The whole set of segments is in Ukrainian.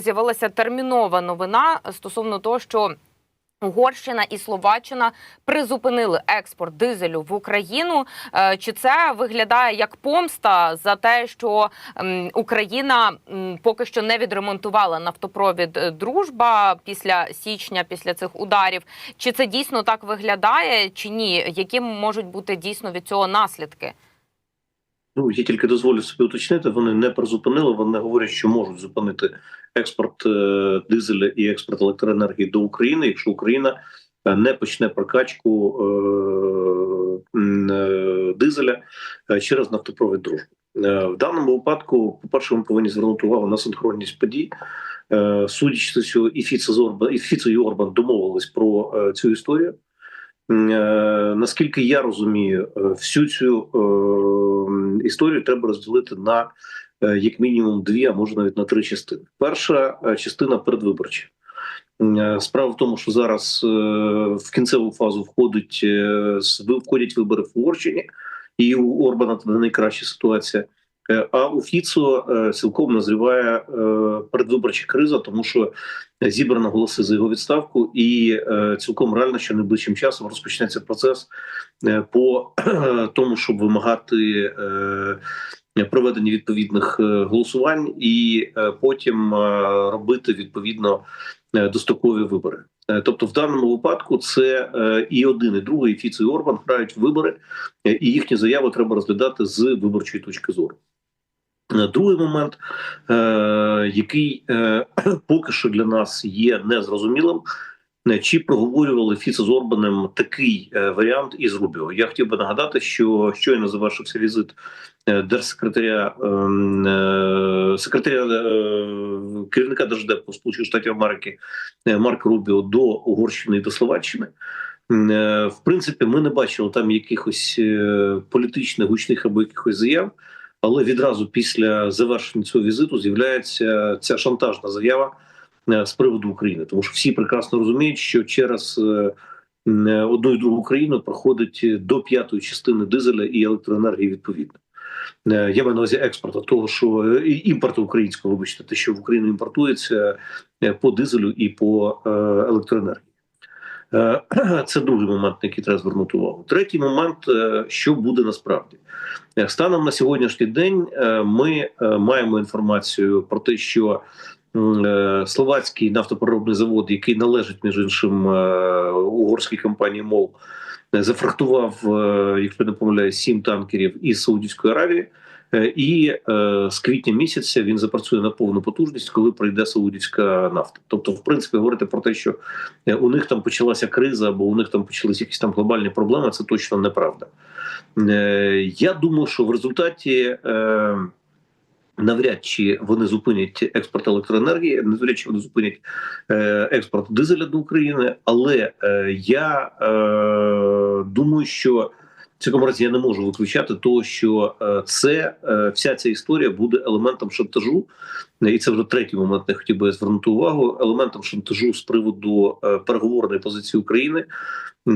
З'явилася термінова новина стосовно того, що Угорщина і Словаччина призупинили експорт дизелю в Україну. Е, Чи це виглядає як помста за те, що Україна поки що не відремонтувала нафтопровід е, Дружба після січня, після цих ударів? Чи це дійсно так виглядає, чи ні? Які можуть бути дійсно від цього наслідки? Ну, я тільки дозволю собі уточнити, вони не призупинили, вони говорять, що можуть зупинити експорт е, дизеля і експорт електроенергії до України, якщо Україна е, не почне прокачку е, дизеля через нафтопровід дружби. В даному випадку, по-перше, ми повинні звернути увагу на синхронність подій. Судячи цього, і Фіцо, Орбан, і Фіцо і Орбан домовились про цю історію. Наскільки я розумію, всю цю історію треба розділити на як мінімум дві, а може навіть на три частини. Перша е, частина передвиборча. Е, Справа в тому, що зараз е, в кінцеву фазу входить е, входять вибори в Угорщині, і у Орбана це найкраща ситуація. Е, А у Фіцо е, цілком назріває е, передвиборча криза, тому що зібрано голоси за його відставку, і е, цілком реально, що найближчим часом розпочнеться процес е, по тому, щоб вимагати е, проведення відповідних е, голосувань, і е, потім е, робити відповідно е, дострокові вибори. Е, Тобто, в даному випадку це е, і один, і другий і Фіцо і Орбан грають вибори, е, і їхні заяви треба розглядати з виборчої точки зору. Е, Другий момент, е, який е, поки що для нас є незрозумілим, е, чи проговорювали Фіцо з Орбанем такий е, варіант із Рубіо. Я хотів би нагадати, що щойно завершився візит е, держсекретаря ем, е, секретаря е, керівника Держдепу Сполучених Штатів Америки е, Марка Рубіо до Угорщини і до Словаччини. Е, В принципі, ми не бачили там якихось е, політичних гучних або якихось заяв. Але відразу після завершення цього візиту з'являється ця шантажна заява е, з приводу України, тому що всі прекрасно розуміють, що через е, е, одну і другу країну проходить до п'ятої частини дизеля і електроенергії відповідно. Е, Я маю на увазі експорту того, що е, імпорту українського, вибачте, те, що в Україну імпортується е, по дизелю і по е, електроенергії. Е, Це другий момент, на який треба звернути увагу. Третій момент, е, що буде насправді. Е, Станом на сьогоднішній день е, ми е, маємо інформацію про те, що е, словацький нафтопереробний завод, який належить між іншим е, угорській компанії МОЛ, е, зафрахтував, е, якщо не помиляюсь, сім танкерів із Саудівської Аравії. Е, І е, з квітня місяця він запрацює на повну потужність, коли прийде саудівська нафта. Тобто, в принципі, говорити про те, що е, у них там почалася криза, або у них там почалися якісь там глобальні проблеми, це точно неправда. Е, Я думаю, що в результаті. Навряд чи вони зупинять експорт електроенергії, навряд чи вони зупинять е, експорт дизеля до України. Але е, я е, думаю, що в цьому разі я не можу виключати того, що це вся ця історія буде елементом шантажу, і це вже третій момент. Я хотів би звернути увагу. Елементом шантажу з приводу переговорної позиції України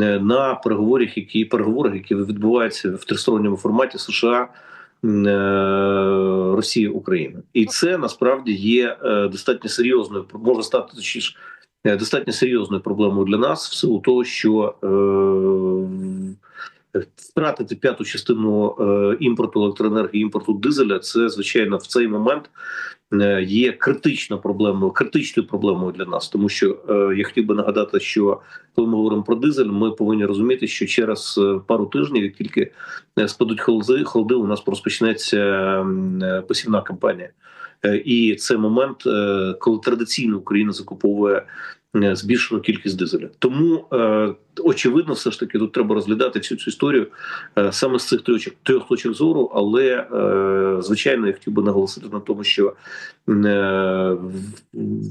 на переговорах, які переговорах, які відбуваються в тристоронньому форматі США. М, України, Росія Україна, і це насправді є е, достатньо серйозною може стати точніше, е, достатньо серйозною проблемою для нас, в силу того, що е, втратити п'яту частину е, імпорту електроенергії, імпорту дизеля, це звичайно в цей момент е, є критичною проблемою, критичною проблемою для нас, тому що е, я хотів би нагадати, що коли ми говоримо про дизель, ми повинні розуміти, що через пару тижнів, як тільки спадуть холоди, холоди, у нас розпочнеться посівна кампанія. І це момент, коли традиційно Україна закуповує е, кількість дизеля. Тому е, очевидно, все ж таки тут треба розглядати всю цю історію е, саме з цих трьох трьох точок зору. Але звичайно, я хотів би наголосити на тому, що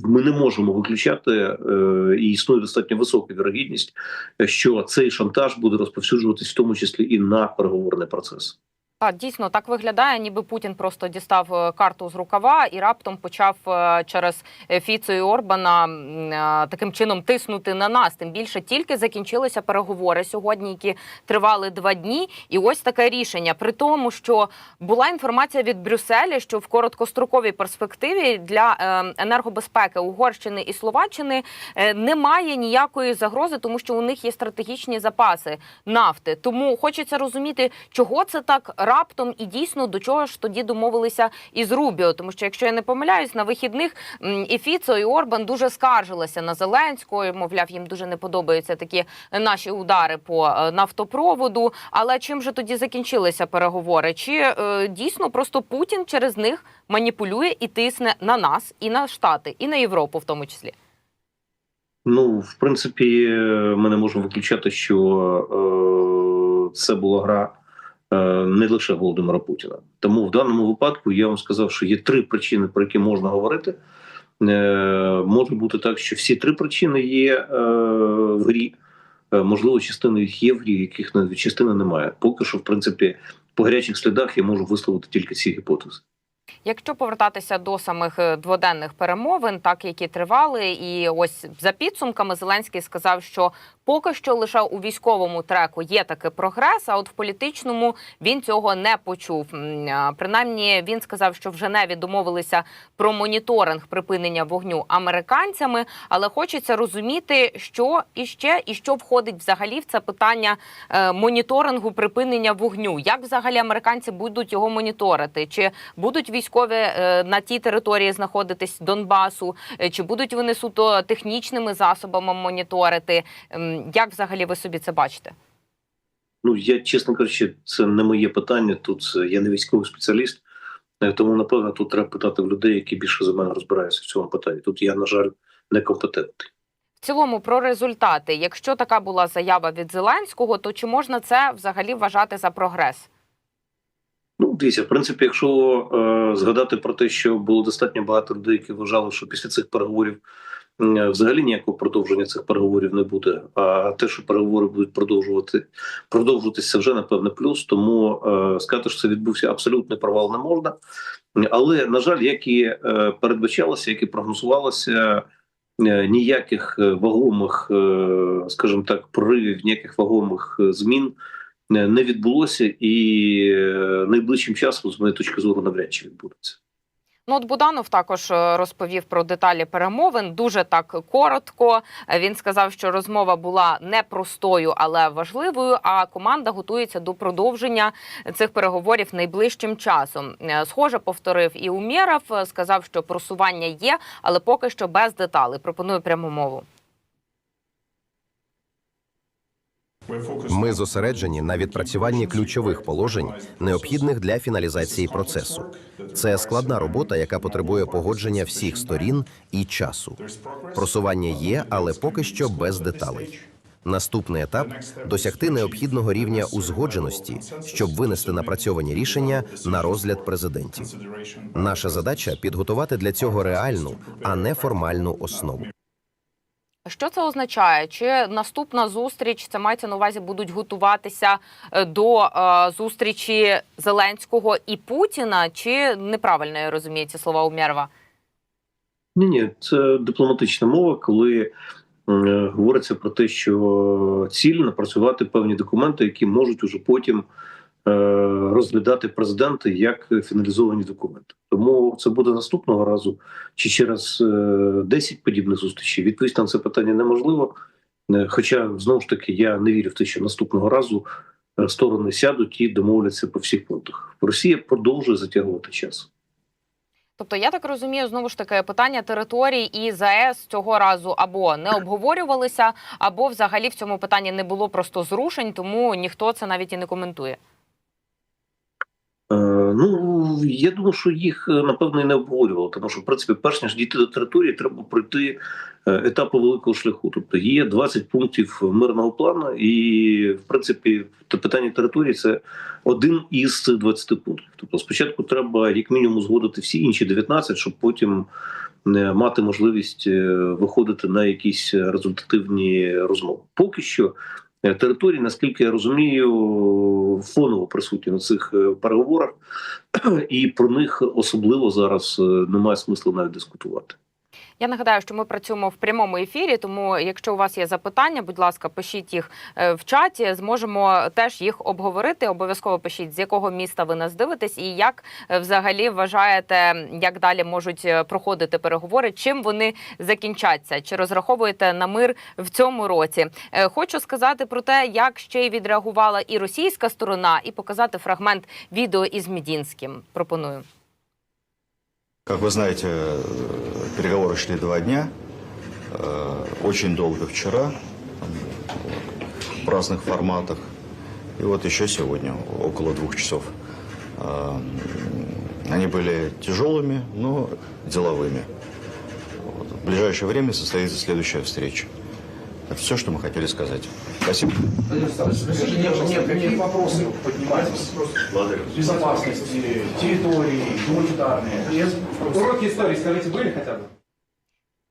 ми не можемо виключати і існує достатньо висока вірогідність, що цей шантаж буде розповсюджуватись в тому числі і на переговорний процес. Так, дійсно так виглядає, ніби Путін просто дістав е, карту з рукава і раптом почав е, через е, Фіцо і Орбана таким чином тиснути на нас. Тим більше тільки закінчилися переговори сьогодні, які тривали два дні. І ось таке рішення. При тому, що була інформація від Брюсселя, що в короткостроковій перспективі для енергобезпеки Угорщини і Словаччини немає ніякої загрози, тому що у них є стратегічні запаси нафти. Тому хочеться розуміти, чого це так раптом і дійсно до чого ж тоді домовилися із Рубіо. Тому що, якщо я не помиляюсь, на вихідних і Фіцо, і Орбан дуже скаржилися на Зеленського. Мовляв, їм дуже не подобаються такі наші удари по е, нафтопроводу. Але чим же тоді закінчилися переговори? Чи е, дійсно просто Путін через них маніпулює і тисне на нас, і на Штати, і на Європу, в тому числі? Ну, в принципі, ми не можемо виключати, що е, це була гра е, не лише Володимира Путіна. Тому в даному випадку я вам сказав, що є три причини, про які можна говорити. Е, може бути так, що всі три причини є е, в грі. Е, можливо, частина їх є в грі, яких частини немає. Поки що, в принципі, по гарячих слідах я можу висловити тільки ці гіпотези. Якщо повертатися до самих е, дводенних перемовин, так які тривали, і ось за підсумками Зеленський сказав, що поки що лише у військовому треку є такий прогрес, а от в політичному він цього не почув. Принаймні він сказав, що в Женеві домовилися про моніторинг припинення вогню американцями, але хочеться розуміти, що іще і що входить взагалі в це питання е, моніторингу припинення вогню. Як взагалі американці будуть його моніторити? Чи будуть військові е, на тій території знаходитись Донбасу, Е, чи будуть вони суто технічними засобами моніторити? Як взагалі ви собі це бачите? Ну я чесно кажучи, це не моє питання. Тут е, я не військовий спеціаліст, е, тому напевно тут треба питати в людей, які більше за мене розбираються в цьому питанні. Тут я, на жаль, некомпетентний. В цілому про результати. Якщо така була заява від Зеленського, то чи можна це взагалі вважати за прогрес? Ну, дивіться, в принципі, якщо е, згадати про те, що було достатньо багато людей, які вважали, що після цих переговорів взагалі ніякого продовження цих переговорів не буде. А те, що переговори будуть продовжувати продовжуватися, вже напевне плюс. Тому е, сказати, що це відбувся абсолютний провал не можна. Але на жаль, як і е, передбачалося, як і прогнозувалося. е, Ніяких е, вагомих, е, скажімо так, проривів, ніяких вагомих е, змін е, не відбулося, і е, найближчим часом, з моєї точки зору, навряд чи відбудеться. Ну, от Буданов також е, розповів про деталі перемовин. Дуже так коротко. Він сказав, що розмова була непростою, але важливою. А команда готується до продовження цих переговорів найближчим часом. Е, Схоже, повторив і Умєров. е, Сказав, що просування є, але поки що без деталей. Пропоную пряму мову. Ми зосереджені на відпрацюванні ключових положень, необхідних для фіналізації процесу. Це складна робота, яка потребує погодження всіх сторін і часу. Просування є, але поки що без деталей. Наступний етап досягти необхідного рівня узгодженості, щоб винести напрацьовані рішення на розгляд президентів. Наша задача підготувати для цього реальну, а не формальну основу. Що це означає? Чи наступна зустріч це мається на увазі будуть готуватися е, до е, зустрічі Зеленського і Путіна? Чи неправильно я розумію ці слова Умєрова? Ні, ні, це дипломатична мова, коли е, говориться про те, що ціль напрацювати певні документи, які можуть уже потім розглядати президенти як фіналізовані документи. Тому це буде наступного разу чи через е, 10 подібних зустрічей. Відповісти на це питання неможливо. Е, Хоча знову ж таки я не вірю в те, що наступного разу е, сторони сядуть і домовляться по всіх пунктах. Росія продовжує затягувати час. Тобто, я так розумію, знову ж таки питання територій і ЗАЕС цього разу або не обговорювалися, або взагалі в цьому питанні не було просто зрушень, тому ніхто це навіть і не коментує. Е, Ну я думаю, що їх е, напевно і не обговорювали, тому що в принципі, перш ніж дійти до території, треба пройти е, етапи великого шляху. Тобто є 20 пунктів мирного плану, і в принципі, питання території це один із цих 20 пунктів. Тобто, спочатку треба як мінімум згодити всі інші 19, щоб потім мати можливість виходити на якісь результативні розмови. Поки що територій. Наскільки я розумію, фоново присутні на цих е, переговорах, і про них особливо зараз е, немає смислу навіть дискутувати. Я нагадаю, що ми працюємо в прямому ефірі. Тому, якщо у вас є запитання, будь ласка, пишіть їх е, в чаті. Зможемо теж їх обговорити. Обов'язково пишіть, з якого міста ви нас дивитесь, і як е, взагалі вважаєте, як далі можуть е, проходити переговори, чим вони закінчаться, чи розраховуєте на мир в цьому році? Хочу сказати про те, як ще й відреагувала і російська сторона, і показати фрагмент відео із Мідінським. Пропоную. Как вы знаете, переговоры шли два дня, э, очень долго вчера, в разных форматах, и вот еще сегодня, около двух часов. Э, Они были тяжелыми, но деловыми. В ближайшее время состоится следующая встреча. Это все, что мы хотели сказать. Спасибо. Владимир Александрович, скажите, нет, нет, какие вопросы поднимались? Безопасности, территории, гуманитарные. Уроки истории, скажите, были хотя бы?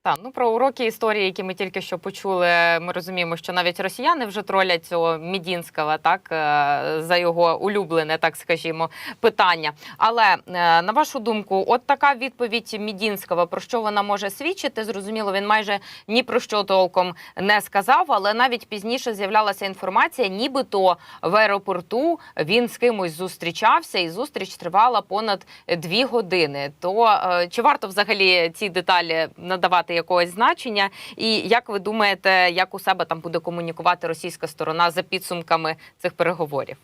Так, ну про уроки історії, які ми тільки що почули, ми розуміємо, що навіть росіяни вже тролять цього Мідінського, так е, за його улюблене, так скажімо, питання. Але е, на вашу думку, от така відповідь Мідінського, про що вона може свідчити? Зрозуміло, він майже ні про що толком не сказав, але навіть пізніше з'являлася інформація, нібито в аеропорту він з кимось зустрічався, і зустріч тривала понад дві години. То е, чи варто взагалі ці деталі надавати якогось значення? І як ви думаєте, як у себе там буде комунікувати російська сторона за підсумками цих переговорів?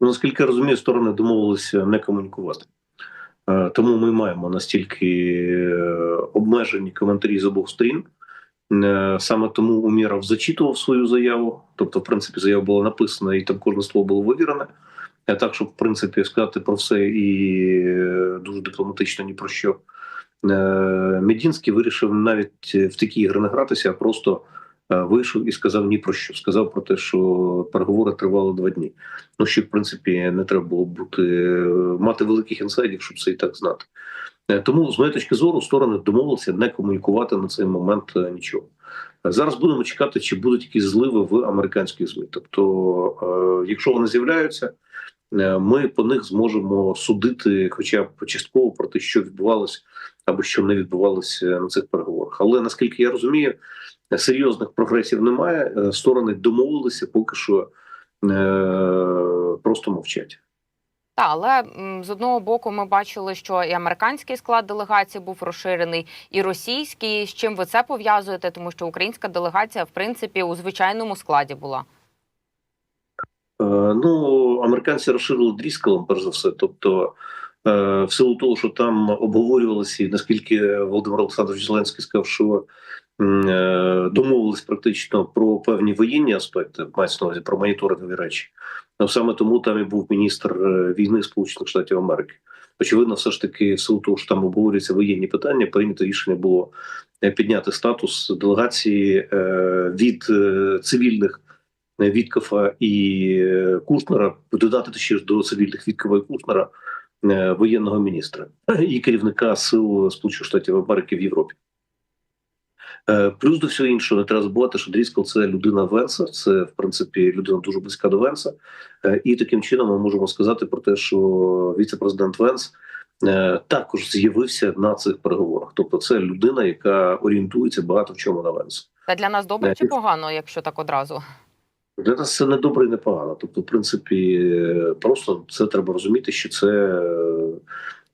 Ну, наскільки я розумію, сторони домовилися не комунікувати. Е, Тому ми маємо настільки е, обмежені коментарі з обох сторін. Е, Саме тому Умєров зачитував свою заяву. Тобто, в принципі, заява була написана, і там кожне слово було вивірене. Так, щоб в принципі сказати про все і дуже дипломатично ні про що. Е, Медінський вирішив навіть в такі ігри не гратися, а просто е, вийшов і сказав ні про що. Сказав про те, що переговори тривали два дні. Ну, що в принципі не треба було бути мати великих інсайдів, щоб це і так знати. Е, Тому, з моєї точки зору, сторони домовилися не комунікувати на цей момент е, нічого. Е, Зараз будемо чекати, чи будуть якісь зливи в американських змі. Тобто, е, якщо вони з'являються, е, ми по них зможемо судити, хоча б частково про те, що відбувалося або що не відбувалося на цих переговорах. Але наскільки я розумію, е, серйозних прогресів немає. Е, Сторони домовилися поки що е, просто мовчать. Та, але з одного боку ми бачили, що і американський склад делегації був розширений, і російський. З чим ви це пов'язуєте? Тому що українська делегація, в принципі, у звичайному складі була. Е, Ну, американці розширили дріскалом, перш за все. Тобто, е, в силу того, що там обговорювалося, і наскільки Володимир Олександрович Зеленський сказав, що е, домовились практично про певні воєнні аспекти, мається на увазі про моніторингові речі. Саме тому там і був міністр війни Сполучених Штатів Америки. Очевидно, все ж таки, в силу того, що там обговорюються воєнні питання, прийнято рішення було підняти статус делегації від цивільних Віткофа і е, Кушнера, додати ще ж до цивільних Віткова і Кушнера е, воєнного міністра і керівника сил Сполучених Штатів Америки в Європі. Е, Плюс до всього іншого, не треба забувати, що Дріскал це людина Венса, це в принципі людина дуже близька до Венса. Е, І таким чином ми можемо сказати про те, що віце-президент Венс е, також з'явився на цих переговорах. Тобто, це людина, яка орієнтується багато в чому на Венса. Це для нас добре Е, чи погано, якщо так одразу? Для нас це не добре і не погано. Тобто, в принципі, просто це треба розуміти, що це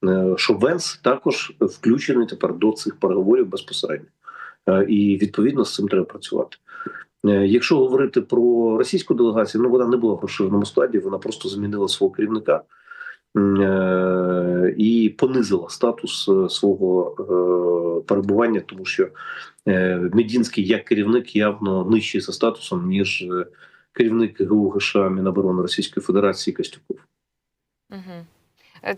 е, що Венс також включений тепер до цих переговорів безпосередньо, Е, і відповідно з цим треба працювати. Е, Якщо говорити про російську делегацію, ну вона не була в розширеному складі, вона просто змінила свого керівника і понизила статус свого перебування, тому що Медінський як керівник явно нижчий за статусом ніж керівник ГУ ГШ Міноборони Російської Федерації Костюков. Угу.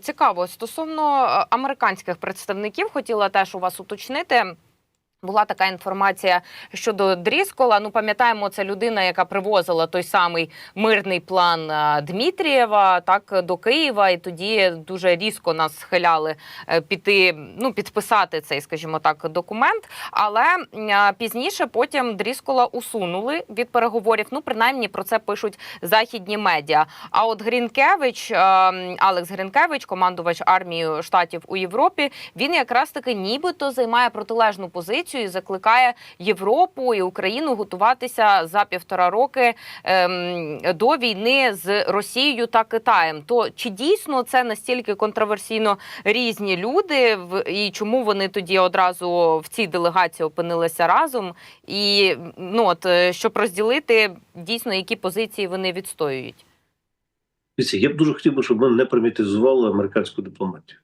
Цікаво. Стосовно е, американських представників, хотіла теж у вас уточнити. Була така інформація щодо Дріскола. Ну, пам'ятаємо, це людина, яка привозила той самий мирний план е, Дмитрієва, так до Києва, і тоді дуже різко нас схиляли е, піти, ну підписати цей, скажімо так, документ. Але е, пізніше потім Дріскола усунули від переговорів. Ну, принаймні про це пишуть західні медіа. А от Грінкевич, Алекс Грінкевич, командувач армії штатів у Європі, він якраз таки нібито займає протилежну позицію і закликає Європу і Україну готуватися за півтора роки ем, до війни з Росією та Китаєм. То чи дійсно це настільки контроверсійно різні люди, в- і чому вони тоді одразу в цій делегації опинилися разом? І ну от е, щоб розділити дійсно, які позиції вони відстоюють. Я б дуже хотів би, щоб ми не примітизували американську дипломатію.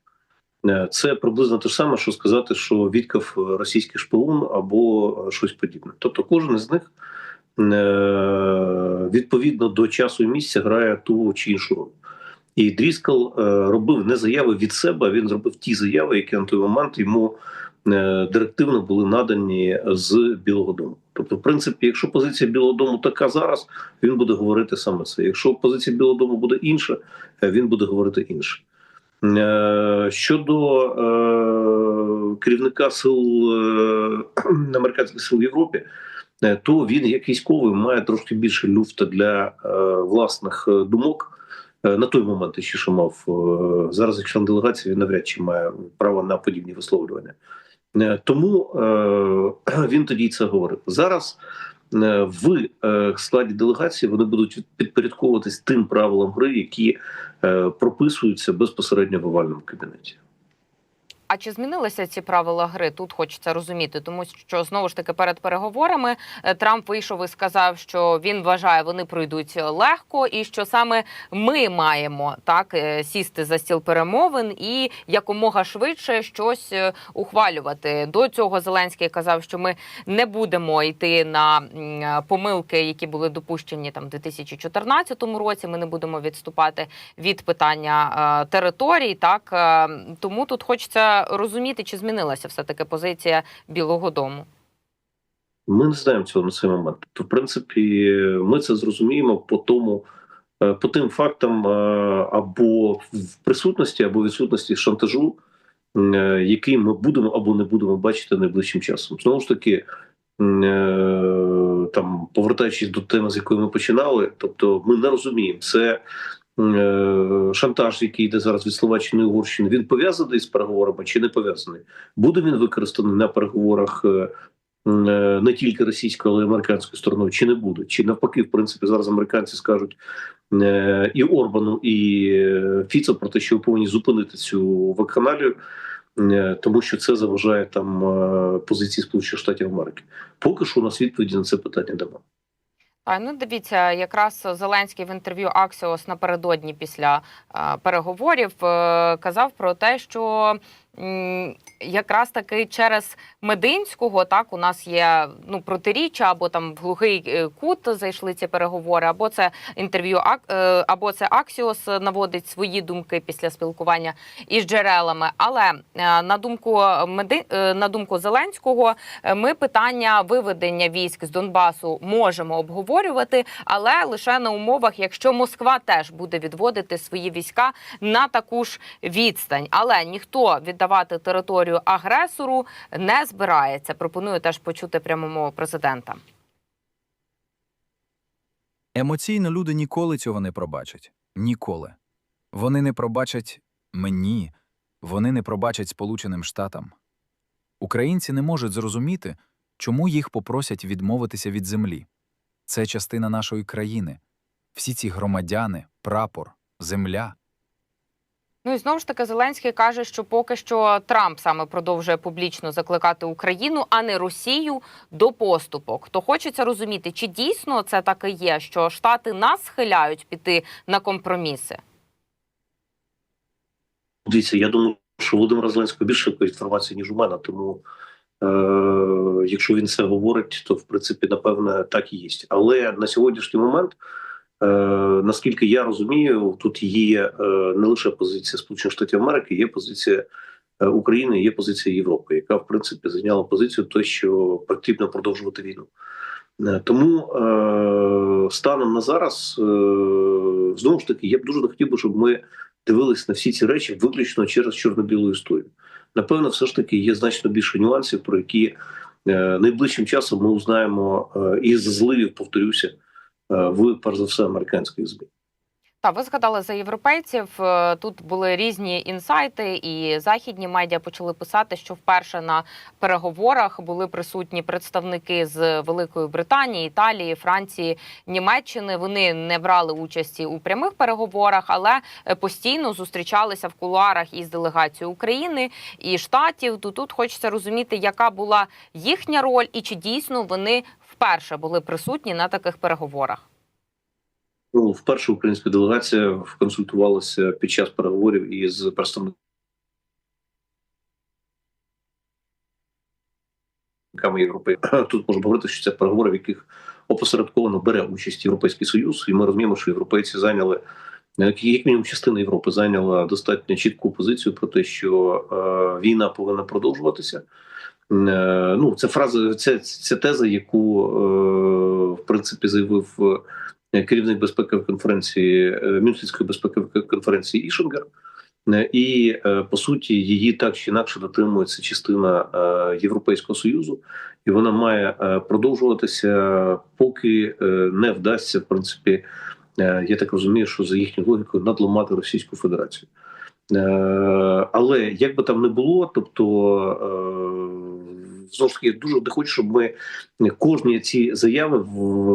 Е, Це приблизно те ж саме, що сказати, що Вітков е, російський шпигун або е, щось подібне. Тобто, кожен із них відповідно до часу і місця грає ту чи іншу роль. І Дріскал робив не заяви від себе, а він зробив ті заяви, які на той момент йому директивно були надані з Білого Дому. Тобто, в принципі, якщо позиція Білого Дому така зараз, він буде говорити саме це. Якщо позиція Білого Дому буде інша, він буде говорити інше. Е, Щодо е, керівника сил е, американських сил в Європі, е, то він як військовий має трошки більше люфта для е, власних е, думок. На той момент ще що мав зараз, як член делегації, він навряд чи має право на подібні висловлювання. Тому е, він тоді це говорив. Зараз в е, складі делегації вони будуть підпорядковуватись тим правилам гри, які е, прописуються безпосередньо в овальному кабінеті. А чи змінилися ці правила гри? Тут хочеться розуміти, тому що знову ж таки перед переговорами е, Трамп вийшов і сказав, що він вважає, вони пройдуть легко, і що саме ми маємо так е, сісти за стіл перемовин і якомога швидше щось е, ухвалювати. До цього Зеленський казав, що ми не будемо йти на помилки, які були допущені там в 2014 році. Ми не будемо відступати від питання територій. Так тому тут хочеться розуміти, чи змінилася все таки позиція Білого Дому. Ми не знаємо цього на цей момент. То, в принципі, ми це зрозуміємо по тому, е, по тим фактам е, або в присутності, або відсутності шантажу, е, який ми будемо або не будемо бачити найближчим часом. Знову ж таки, там повертаючись до теми, з якої ми починали, тобто ми не розуміємо, це шантаж, який йде зараз від Словаччини і Угорщини, він пов'язаний з переговорами чи не пов'язаний? Буде він використаний на переговорах? е, е, Не тільки російською, але й американською стороною, чи не буде, чи навпаки, в принципі, зараз американці скажуть е, і Орбану, і е, Фіцо про те, що ви повинні зупинити цю вакханалію, е, тому що це заважає там е, позиції Сполучених Штатів Америки. Поки що у нас відповіді на це питання немає. Ну дивіться, якраз Зеленський в інтерв'ю Аксіос напередодні після переговорів е, казав про те, що якраз таки через Мединського так у нас є ну протиріччя, або там в глухий е, кут зайшли ці переговори, або це інтерв'ю е, або це Аксіос наводить свої думки після спілкування із джерелами. Але е, на думку Меди... на думку Зеленського, ми питання виведення військ з Донбасу можемо обговорювати, але лише на умовах, якщо Москва теж буде відводити свої війська на таку ж відстань. Але ніхто віддавати територію агресору не збирається. Пропоную теж почути пряму президента. Емоційно люди ніколи цього не пробачать. Ніколи. Вони не пробачать мені, вони не пробачать Сполученим Штатам. Українці не можуть зрозуміти, чому їх попросять відмовитися від землі. Це частина нашої країни. Всі ці громадяни, прапор, земля. Ну і знову ж таки Зеленський каже, що поки що Трамп саме продовжує публічно закликати Україну, а не Росію до поступок. То хочеться розуміти, чи дійсно це так і є, що Штати нас схиляють піти на компроміси. Дивіться, я думаю, що Володимир Зеленський більше інформації, ніж у мене, тому. Е, якщо він це говорить, то в принципі напевне так і є. Але на сьогоднішній момент, наскільки я розумію, тут є е, не лише позиція Сполучених Штатів Америки, є позиція е, України, є позиція Європи, яка в принципі зайняла позицію, то що потрібно продовжувати війну. Е, Тому е, станом на зараз е, знову ж таки я б дуже не хотів би, щоб ми дивились на всі ці речі виключно через чорно-білу історію. Напевно, все ж таки є значно більше нюансів, про які е, найближчим часом ми узнаємо е, із зливів, повторюся, е, в перш за все американських ЗМІ. Та ви згадали за європейців. Е, Тут були різні інсайти, і західні медіа почали писати, що вперше на переговорах були присутні представники з Великої Британії, Італії, Франції, Німеччини. Вони не брали участі у прямих переговорах, але е, постійно зустрічалися в кулуарах із делегацією України і штатів. То тут хочеться розуміти, яка була їхня роль, і чи дійсно вони вперше були присутні на таких переговорах. Ну, вперше українська делегація консультувалася під час переговорів із представниками Європи. Тут можна говорити, що це переговори, в яких опосередковано бере участь Європейський Союз, і ми розуміємо, що європейці зайняли е, як мінімум частина Європи зайняла достатньо чітку позицію про те, що е, війна повинна продовжуватися. Е, ну, це фраза, це, це теза, яку е, в принципі заявив е, керівник безпекової конференції Мюнхенської безпекової конференції Ішингер. І по суті її так чи інакше дотримується частина Європейського союзу, і вона має продовжуватися, поки не вдасться, в принципі, я так розумію, що за їхньою логікою надломати Російську Федерацію. Але як би там не було, тобто знову ж таки я дуже не хочу, щоб ми кожні ці заяви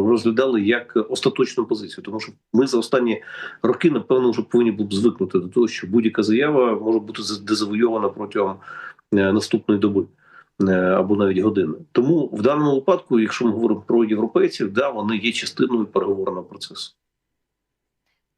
розглядали як остаточну позицію, тому що ми за останні роки, напевно, вже повинні були б звикнути до того, що будь-яка заява може бути за- дезавойована протягом е, наступної доби. е, Або навіть години. Тому в даному випадку, якщо ми говоримо про європейців, да, вони є частиною переговорного процесу.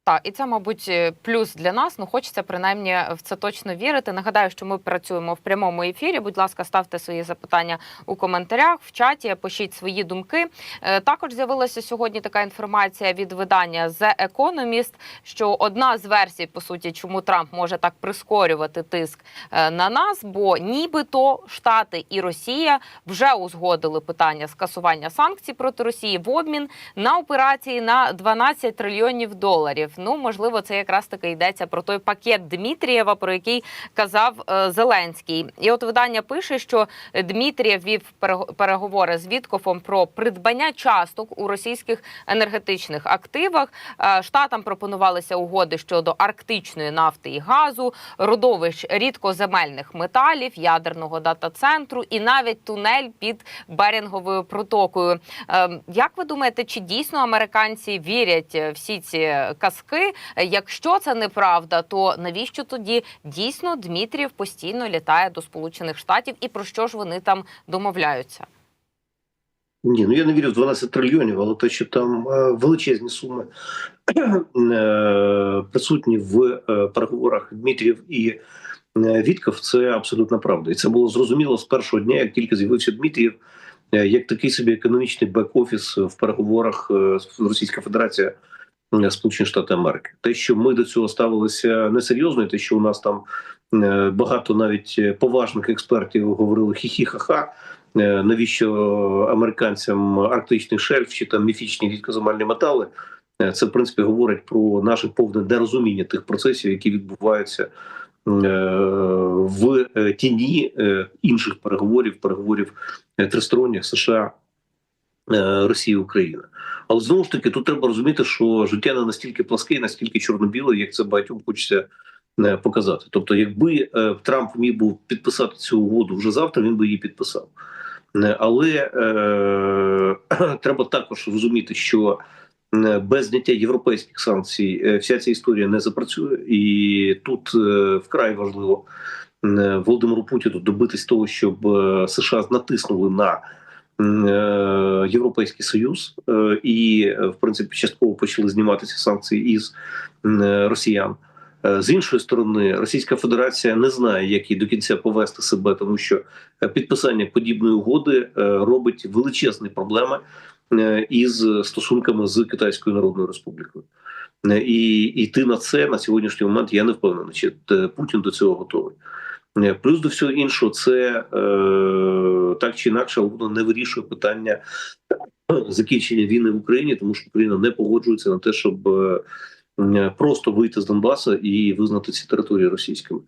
Так, і це, мабуть, е, плюс для нас. Ну хочеться принаймні в це точно вірити. Нагадаю, що ми працюємо в прямому ефірі. Будь ласка, ставте свої запитання у коментарях в чаті, пишіть свої думки. Е, Також з'явилася сьогодні така інформація від видання The Economist, що одна з версій, по суті, чому Трамп може так прискорювати тиск е, на нас, бо нібито Штати і Росія вже узгодили питання скасування санкцій проти Росії в обмін на операції на 12 трильйонів доларів. Ну можливо, це якраз таки йдеться про той пакет Дмитрієва, про який казав е, Зеленський. І от видання пише, що Дмитрієв вів перего- переговори з Віткофом про придбання часток у російських енергетичних активах. Е, Штатам пропонувалися угоди щодо арктичної нафти і газу, родовищ рідкоземельних металів, ядерного дата-центру і навіть тунель під Берінговою протокою. Е, Як ви думаєте, чи дійсно американці вірять е, всі ці казки? Е, Якщо це неправда, то навіщо тоді дійсно Дмитрієв постійно літає до Сполучених Штатів і про що ж вони там домовляються? Ні, ну я не вірю в 12 трильйонів, але те, що там е, величезні суми е, присутні в переговорах Дмитрієв і Вітков, це абсолютно правда. І це було зрозуміло з першого дня, як тільки з'явився Дмитрієв, е, як такий собі економічний бек-офіс в переговорах Російська Федерація. Е, Сполучені Штати Америки, те, що ми до цього ставилися несерйозно, і те, що у нас там е, багато навіть е, поважних експертів говорили хі-хі-ха-ха, навіщо американцям арктичний шельф чи там міфічні рідкоземельні метали. Це в принципі говорить про наше повне нерозуміння тих процесів, які відбуваються в тіні інших переговорів, переговорів тристоронніх США. Е, Росії Україна, але знову ж таки тут треба розуміти, що життя не настільки пласке, і настільки чорно-біле, як це багатьом хочеться е, показати. Тобто, якби е, Трамп міг був підписати цю угоду вже завтра, він би її підписав. Але е, треба також розуміти, що без зняття європейських санкцій вся ця історія не запрацює, і тут е, вкрай важливо Володимиру Путіну добитись того, щоб США натиснули на Європейський Союз е, і, е, в принципі, частково почали зніматися санкції із е, росіян. Е, З іншої сторони, Російська Федерація не знає, як їй до кінця повести себе, тому що е, підписання подібної угоди е, робить величезні проблеми е, із стосунками з Китайською Народною Республікою. Е, І йти на це на сьогоднішній момент я не впевнений, чи е, Путін до цього готовий. Е, Плюс до всього іншого, це е, так чи інакше воно не вирішує питання закінчення війни в Україні, тому що Україна не погоджується на те, щоб е, просто вийти з Донбаса і визнати ці території російськими.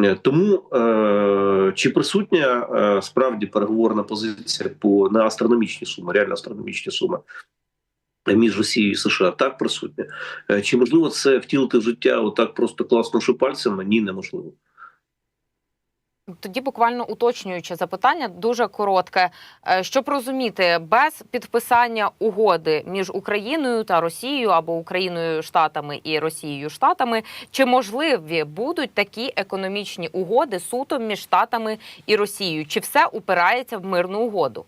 Е, Тому е, чи присутня е, справді переговорна позиція по на астрономічні суми, реально астрономічні суми між Росією і США? Так присутня. Е, Чи можливо це втілити в життя отак просто класнувши пальцями? Ні, неможливо. Тоді буквально уточнююче запитання, дуже коротке. Е, Щоб розуміти, без підписання угоди між Україною та Росією або Україною Штатами і Росією Штатами, чи можливі будуть такі економічні угоди суто між Штатами і Росією? Чи все упирається в мирну угоду?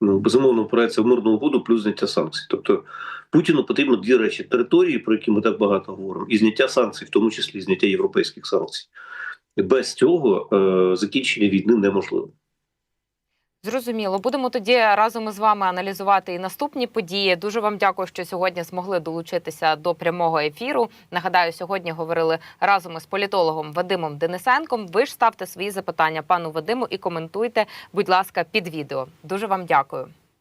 ну, безумовно опирається в мирну угоду плюс зняття санкцій. Тобто Путіну потрібно дві речі: території, про які ми так багато говоримо, і зняття санкцій, в тому числі зняття європейських санкцій. Без цього е, закінчення війни неможливо. Зрозуміло, будемо тоді разом із вами аналізувати і наступні події. Дуже вам дякую, що сьогодні змогли долучитися до прямого ефіру. Нагадаю, сьогодні говорили разом із політологом Вадимом Денисенком. Ви ж ставте свої запитання пану Вадиму і коментуйте, будь ласка, під відео. Дуже вам дякую.